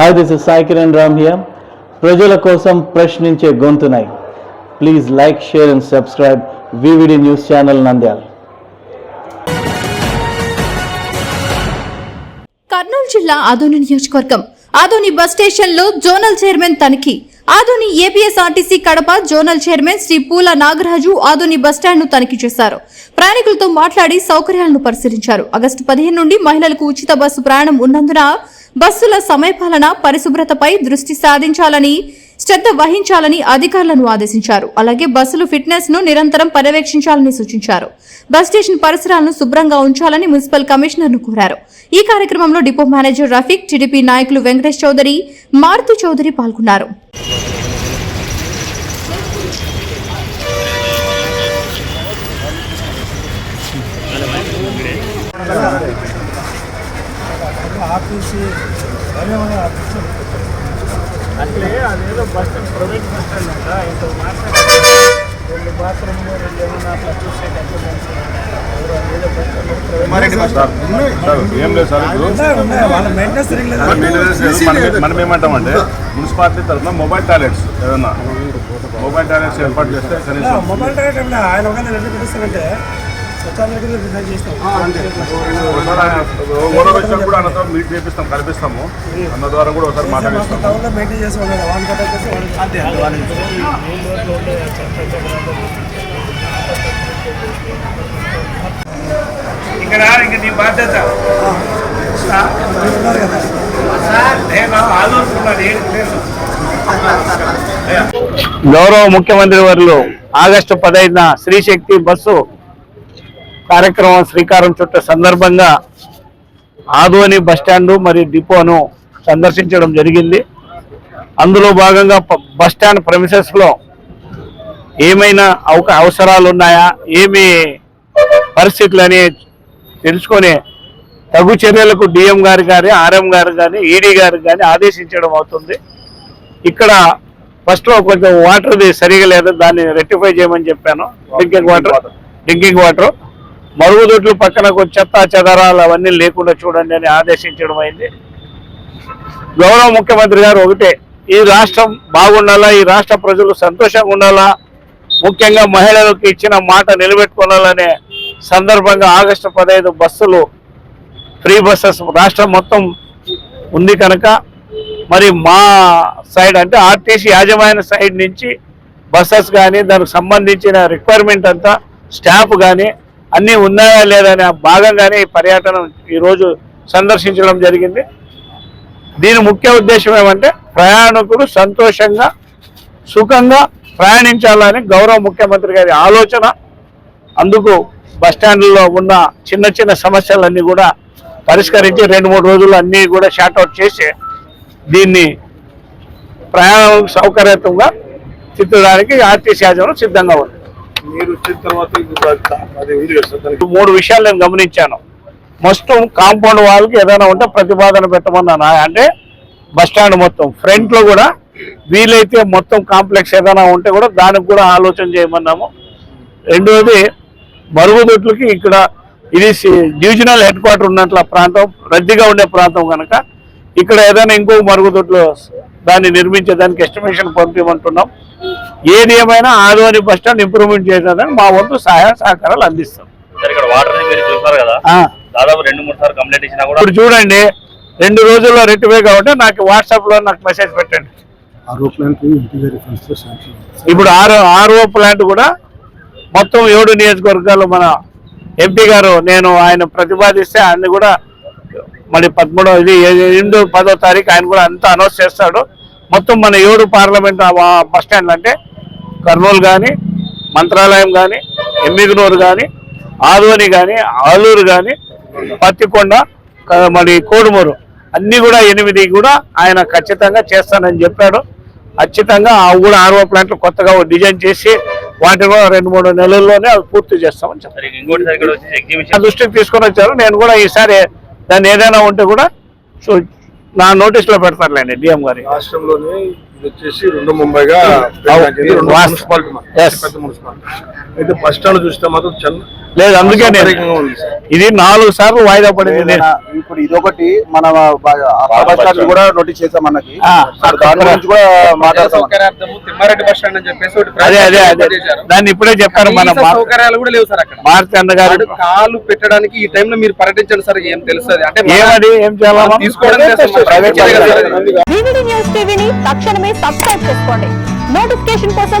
Hi this is Sai Kiran Ram here ప్రజల కోసం ప్రశ్నించే గొంతునై. Please like share and subscribe VVD news channel Nandyal Kurnool జిల్లా ఆదోని నియోజకవర్గం. Adoni bus స్టేషన్లో జోనల్ చైర్మన్ తనిఖీ. Adoni APSRTC Kadapa zonal chairman Shri Poola Nagaraju Adoni బస్టాండ్ను తనిఖీ చేశారు. ప్రయాణికులతో మాట్లాడి సౌకర్యాలను పరిశీలించారు. ఆగస్టు పదిహేను నుండి మహిళలకు ఉచిత బస్సు ప్రయాణం ఉన్నందున బస్సుల సమయపాలన పరిశుభ్రతపై దృష్టి సాధించాలని శ్రద్ధ వహించాలని అధికారులను ఆదేశించారు. అలాగే బస్సులు ఫిట్నెస్ను నిరంతరం పర్యవేక్షించాలని సూచించారు. బస్ స్టేషన్ పరిసరాలను శుభ్రంగా ఉంచాలని మున్సిపల్ కమిషనర్ను కోరారు. ఈ కార్యక్రమంలో డిపో మేనేజర్ రఫీక్ టీడీపీ నాయకులు వెంకటేష్ చౌదరి మారుతి చౌదరి పాల్గొన్నారు. ఆర్టీసీ ఆఫీసు అట్లే అదేదో bus stand private bus stand అంట. ఇంత మాట్లాడారు రెండు బాత్రూమ్లు రెండు ఏమన్నా అట్లా సరిగ్గా మన మెయింటెనెన్స్ లేదు. మనం- మనం ఏమంటామంటే మున్సిపాలిటీ తరఫున మొబైల్ టాయిలెట్స్ ఏదన్నా మొబైల్ టాయిలెట్స్ ఏర్పాటు చేస్తే కనీసం మొబైల్ టాయిలెట్ ఏమన్నా ఆయన ఒక పిలుస్తారంటే వచ్చినప్పుడు అన్నతో మీట్ చేపిస్తాం కల్పిస్తాము అన్న ద్వారా కూడా ఒకసారి మాట్లాడిస్తాం ఇక్కడ ఇంక నీ బాధ్యత నేను ఆలోచుకున్నాను గౌరవ ముఖ్యమంత్రి వారు ఆగస్టు పదహైదున శ్రీశక్తి బస్సు కార్యక్రమం శ్రీకారం చుట్ట సందర్భంగా ఆదోని బస్టాండు మరియు డిపోను సందర్శించడం జరిగింది. అందులో భాగంగా బస్టాండ్ ప్రెమిసెస్లో ఏమైనా అవక అవసరాలు ఉన్నాయా ఏమి పరిస్థితులు అని తెలుసుకొని తగు చర్యలకు డిఎం గారు కానీ ఆర్ఎం గారు కానీ ఈడీ గారు కానీ ఆదేశించడం అవుతుంది. ఇక్కడ ఫస్ట్లో కొంచెం వాటర్ సరిగా లేదు దాన్ని రెక్టిఫై చేయమని చెప్పాను. డ్రింకింగ్ వాటర్ డ్రింకింగ్ వాటర్ మరుగుదొడ్లు పక్కన కొంచెం చెత్త చెదరాలు అవన్నీ లేకుండా చూడండి అని ఆదేశించడం అయింది. గౌరవ ముఖ్యమంత్రి గారు ఒకటే ఈ రాష్ట్రం బాగుండాలా ఈ రాష్ట్ర ప్రజలు సంతోషంగా ఉండాలా ముఖ్యంగా మహిళలకు ఇచ్చిన మాట నిలబెట్టుకోవాలనే సందర్భంగా ఆగస్టు పదహైదు బస్సులు ఫ్రీ బస్సెస్ రాష్ట్రం మొత్తం ఉంది కనుక మరి మా సైడ్ అంటే ఆర్టీసీ యాజమాన్య సైడ్ నుంచి బస్సెస్ కానీ దానికి సంబంధించిన రిక్వైర్మెంట్ అంతా స్టాఫ్ కానీ అన్నీ ఉన్నాయా లేదనే భాగంగానే ఈ పర్యటన ఈరోజు సందర్శించడం జరిగింది. దీని ముఖ్య ఉద్దేశం ఏమంటే ప్రయాణికులు సంతోషంగా సుఖంగా ప్రయాణించాలని గౌరవ ముఖ్యమంత్రి గారి ఆలోచన. అందుకు బస్టాండ్లో ఉన్న చిన్న చిన్న సమస్యలన్నీ కూడా పరిష్కరించి రెండు మూడు రోజులు అన్నీ కూడా షార్ట్అవుట్ చేసి దీన్ని ప్రయాణం సౌకర్యతంగా తిట్టడానికి ఆర్టీసీ యాజమాన్యం సిద్ధంగా ఉంది. మీరు వచ్చిన తర్వాత మూడు విషయాలు నేను గమనించాను. మొత్తం కాంపౌండ్ వాళ్ళకి ఏదైనా ఉంటే ప్రతిపాదన పెట్టమన్నాను. అంటే బస్ స్టాండ్ మొత్తం ఫ్రంట్లో కూడా వీలైతే మొత్తం కాంప్లెక్స్ ఏదైనా ఉంటే కూడా దానికి కూడా ఆలోచన చేయమన్నాము. రెండవది మరుగుదొడ్లకి ఇక్కడ ఇది సి- డివిజనల్ హెడ్ క్వార్టర్ ఉన్నట్ల ప్రాంతం రద్దీగా ఉండే ప్రాంతం కనుక ఇక్కడ ఏదైనా ఇంకో మరుగుదొడ్లు దాన్ని నిర్మించేదానికి ఎస్టిమేషన్ పంపించమంటున్నాం ఏది ఏమైనా ఆదోని బస్ స్టాండ్ ఇంప్రూవ్మెంట్ చేసేదానికి మా వంతు సహాయ సహకారాలు అందిస్తాం. సార్ ఇక్కడ వాటర్ని మీరు చూసారు కదా? ఆ, దాదాపు రెండు మూడు సార్లు కంప్లైంట్ ఇచ్చినా కూడా ఇప్పుడు చూడండి రెండు రోజుల్లో రెట్టిఫై కాబట్టి నాకు వాట్సాప్లో నాకు మెసేజ్ పెట్టండి. ఇప్పుడు ఆరో ఆర్ఓ ప్లాంట్ కూడా మొత్తం ఏడు నియోజకవర్గాలు మన ఎంపీ గారు నేను ఆయన ప్రతిపాదిస్తే ఆయన కూడా మరి పదమూడో ఇది ఎనిమిదో పదో తారీఖు ఆయన కూడా అంతా అనౌన్స్ చేస్తాడు. మొత్తం మన ఏడు పార్లమెంట్ బస్ స్టాండ్లు అంటే కర్నూలు కానీ మంత్రాలయం కానీ ఎమ్మిగనూరు కానీ ఆదోని కానీ ఆలూరు కానీ పత్తికొండ మరి కోడుమూరు అన్ని కూడా ఎనిమిది కూడా ఆయన ఖచ్చితంగా చేస్తానని చెప్పాడు. ఖచ్చితంగా ఆ కూడా ఆర్ఓ ప్లాంట్లు కొత్తగా డిజైన్ చేసి కూడా రెండు మూడు నెలల్లోనే అవి పూర్తి చేస్తామని చెప్పారు. దృష్టికి తీసుకొని వచ్చారు. నేను కూడా ఈసారి దాన్ని ఏదైనా ఉంటే కూడా సో నా నోటీస్లో పెడతారులేండి డిఎం గారి. రాష్ట్రంలోనే ఇది వచ్చేసి రెండు ముంబైగా. మున్సిపాలిటీ అయితే బస్ స్టాండ్ చూస్తే మాత్రం లేదు అందుకే. ఇది నాలుగు సార్లు వాయిదా పడింది ఇప్పుడు ఇదొకటి మన బస్ స్టాండ్ కూడా నోటీస్ చేసాం మనకి అదే అదే. అదే. దాన్ని ఇప్పుడే చెప్పారు మన సౌకర్యాలు కూడా లేవు సార్ అక్కడ. మారుతి అన్న గారు కాలు పెట్టడానికి ఈ టైంలో మీరు పర్యటించండి సార్ ఏం తెలుస్తుంది. అంటే ఏమది? ఏం చేయాలమ్మా తీసుకోవడం తక్షణమే సబ్స్క్రైబ్ చేసుకోండి. నోటిఫికేషన్ కోసం